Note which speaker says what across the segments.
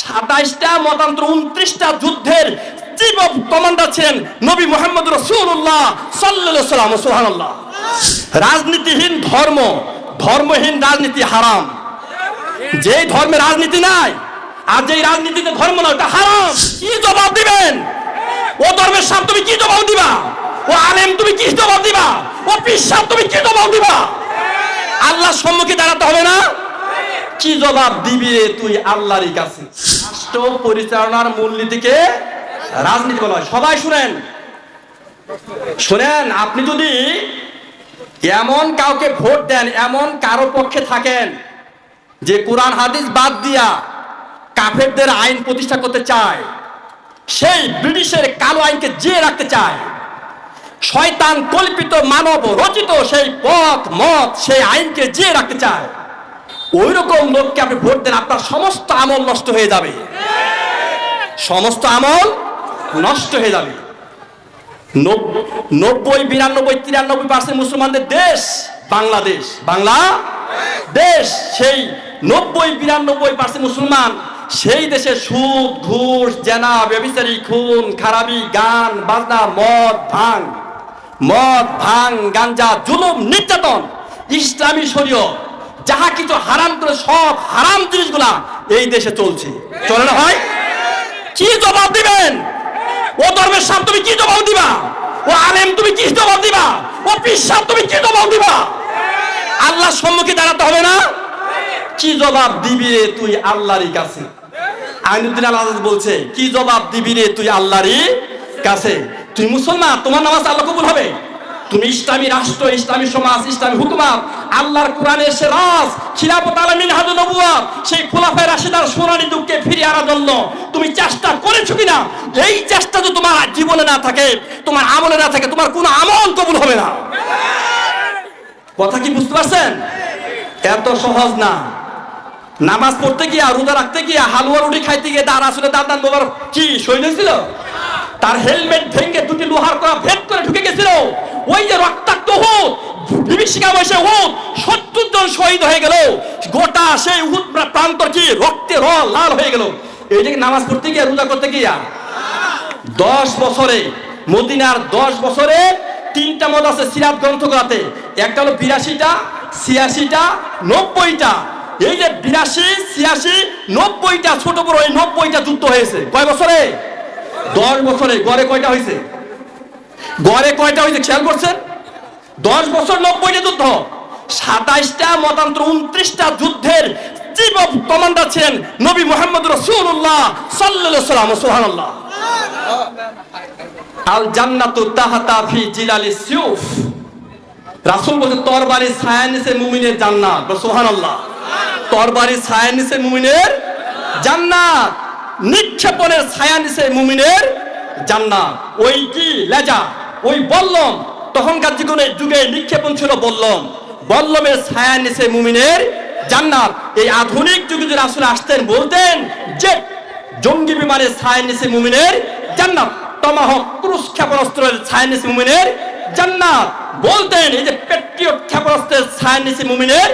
Speaker 1: সাতাইশটা মতান্তর, উনত্রিশটা যুদ্ধের chief of commander ছিলেন নবী মোহাম্মদ রসুল্লাহ সাল্লাহ সাল্লাম সোহানাল্লাহ রাজনীতিহীন ধর্ম, ধর্মহীন রাজনীতি হারাম। যেই ধর্মে রাজনীতি নাই, আর যেই রাজনীতিতে ধর্ম না ওটা হারাম। কি জবাব দিবেন? ও ধর্মের সাপ তুমি কি জবাব দিবা? ও আলেম তুমি কি জবাব দিবা? ও পিসাব তুমি কি জবাব দিবা? আল্লাহর সম্মুখে দাঁড়াতে হবে না? কি জবাব দিবি তুই আল্লাহরই কাছে? রাষ্ট্র পরিচালনার মূলনীতিকে রাজনীতি বলা হয়। সবাই শুনেন। শুনেন, আপনি যদি এমন কাউকে ভোট দেন, এমন কারও পক্ষে থাকেন, যে কোরআন, হাদিস বাদ দিয়া কাফেরদের আইন প্রতিষ্ঠা করতে চায়, সেই ব্রিটিশের কালো আইনকে জিয়ে রাখতে চায়, শয়তান কল্পিত, মানব রচিত সেই পথ, মত, সেই আইনকে জিয়ে রাখতে চায় ওই রকম লোককে আপনি ভোট দেন, আপনার সমস্ত আমল নষ্ট হয়ে যাবে। সমস্ত আমল নষ্ট হয়ে যাবে। নব্বই, বিরানব্বই, তিরানব্বই পার্সেন্ট মুসলমানদের দেশ বাংলাদেশ। বাংলা দেশ সেই নব্বই, বিরানব্বই পার্সেন্ট মুসলমান সেই দেশে সুদ, ঘুষ, জেনা, ব্যবিচারী, খুন, খারাপি, গান, বাজনা, মদ ভাঙ মদ ভাঙ গাঞ্জা, জুলুম, নির্যাতন, ইসলামী শরীয় যাহা কিছু হারাম করে সব হারাম জিনিসগুলা এই দেশে চলছে। চলে না হয় কি জবাব দিবেন? ও ধর্মের সাপ, তুমি কি জবাব দিবা? ও আলেম, তুমি কি জবাব দিবা? ও পিসাব তুমি কি জবাব দিবা? আল্লাহর সম্মুখে দাঁড়াতে হবে না? কি জবাব দিবি রে তুই আল্লাহরই কাছে? আইনুদ্দিন আল আজাদ বলছে, কি জবাব দিবি রে তুই আল্লাহরই কাছে? তুই মুসলমান, তোমার নামাজ আল্লাহ কবুল হবে? তুমি ইসলামী রাষ্ট্র, ইসলামী সমাজ, ইসলামী হুকুমাত আল্লাহর কোরআনে এসে রাজ, খিলাফত আলামিন হাদু নবুয়াত সেই খোলাফায়ে রাশিদার সোনালী যুগকে ফিরিয়ে আনার জন্য তুমি চেষ্টা করেছ কিনা? এই চেষ্টা যদি তোমার জীবনে না থাকে, তোমার আমলে না থাকে, তোমার কোনো আমল কবুল হবে না। কথা কি বুঝতে পারছেন? এত সহজ না। নামাজ পড়তে গিয়া, রোজা রাখতে গিয়া, হালুয়া রুটি খাইতে গিয়ে, তার আসলে দাঁত বাবার কি শহীদ হয়েছিল? তার হেলমেট ভেঙে দুটি লোহার করা ভেদ করে ঢুকে গেছিল। ওই যে রক্তাক্ত হুদ, বিভীষিকা বসে হুদ সত্তর জন শহীদ হয়ে গেল। গোটা সেই হুদ প্রান্তর কি রক্তে র লাল হয়ে গেল। এই যে নামাজ পড়তে গিয়া, রোজা করতে গিয়া? দশ বছরে, মদিনার দশ বছরে তিনটা মত আছে সিরাত গ্রন্থগুলাতে। একটা হলো বিরাশিটা, ছিয়াশিটা, নব্বইটা। এই যে বিরাশি, ছিয়াশি, নব্বইটা, ছোট বড় এই নব্বইটা যুদ্ধ হয়েছে। কয় বছরে? দশ বছরে। গড়ে কয়টা হয়েছে? গড়ে কয়টা হয়েছে খেয়াল করছেন? দশ বছর নব্বইটা যুদ্ধ, সাতাইশটা মতান্তর, উনত্রিশটা যুদ্ধের চিফ অফ কমান্ডার ছিলেন নবী মোহাম্মদ রসুল্লাহ সাল্লাহ সাল্লাম সোহানাল্লাহ আল জান্নাতু তাহাতা ফি জিলালি সিউফ। রাসূল বলছে, তরবারি ছায়া নিচে মুমিনের জান্নাত। সুবহানাল্লাহ। তরবারি ছায়া নিচে মুমিনের জান্নাত। নিক্ষেপণের ছায়া নিচে মুমিনের জান্নাত। ওই কি? লেজা। ওই বল্লম, তখনকার জীবনে যুগে নিক্ষেপণ ছিল বল্লম। বল্লমের ছায়া নিচে মুমিনের জান্নাত। এই আধুনিক যুগে যদি আসলে আসতেন, বলতেন যে, জঙ্গি বিমানের ছায়া নিচে মুমিনের জান্নাত টমাহক ক্রুশ ক্ষেপণাস্ত্রের ছায়া নিচে মুমিনের জান্নাত। বলতেন, এই যে পেট্রিয়ট ক্ষেপণাস্ত্রের ছায়া নিচে মুমিনের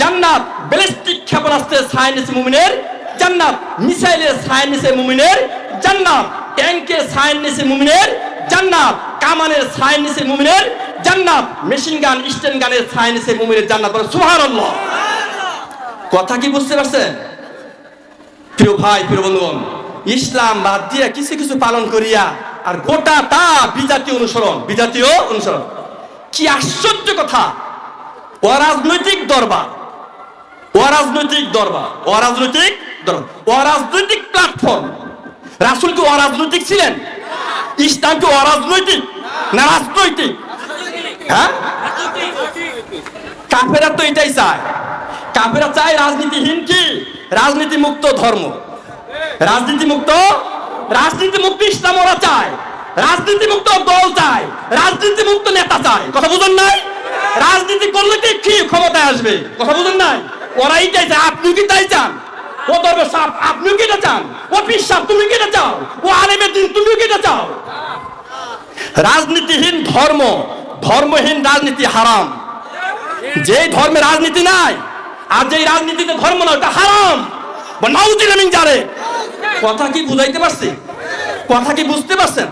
Speaker 1: জান্নাত ব্যালিস্টিক ক্ষেপণাস্ত্রের ছায়া নিচে মুমিনের জান্নাত, মিসাইলের ছায়া নিচে মুমিনের জান্নাত ট্যাঙ্কের ছায়া নিচে মুমিনের জান্নাত। কামানের ছায়া নিচে মুমিনের জান্নাত। মেশিন গান, স্টেন গানের ছায়া নিচে মুমিনের জান্নাত বলে সুবহানাল্লাহ। কথা কি বুঝতে পারছেন? প্রিয় ভাই, প্রিয় বন্ধুগণ, ইসলাম বাদ দিয়ে কিছু কিছু পালন করিয়া আর গোটা তা বিজাতীয় অনুসরণ বিজাতীয় অনুসরণ। কি আশ্চর্য কথা! অরাজনৈতিক দরবার অরাজনৈতিক দরবার অরাজনৈতিক দরবার, অরাজনৈতিক প্ল্যাটফর্ম রাসুল কি অরাজনৈতিক ছিলেন? ইসলাম কি অরাজনৈতিক? না রাজনৈতিক হ্যাঁ? কাফেরা তো এটাই চায়। কাফেরা চায় রাজনীতিহীন কি? রাজনীতি মুক্ত ধর্ম। রাজনীতি মুক্ত রাজনীতি মুক্ত ইসলাম ওরা চায়। রাজনীতি মুক্ত দল চায়। রাজনীতি মুক্ত নেতা চায়। কথা বুঝেন নাই? রাজনীতি করলে কি ক্ষমতায় আসবে? কথা বুঝেন নাই? ওরা এইটাই চায়। আপনি কি তাই চান? ও দরবে সাপ, আপনিও কি এটা চান? ও পিসাব তুমি কি এটা চাও? ও আলেমের দিন, তুমিও কি এটা চাও? রাজনীতিহীন ধর্ম, ধর্মহীন রাজনীতি হারাম। যে ধর্মে রাজনীতি নাই, আর যেই রাজনীতিতে ধর্ম না ওটা হারাম। বা নাউজিল আমিন জানে কথা কি বুঝাইতে পারছি? কথা কি বুঝতে পারছেন?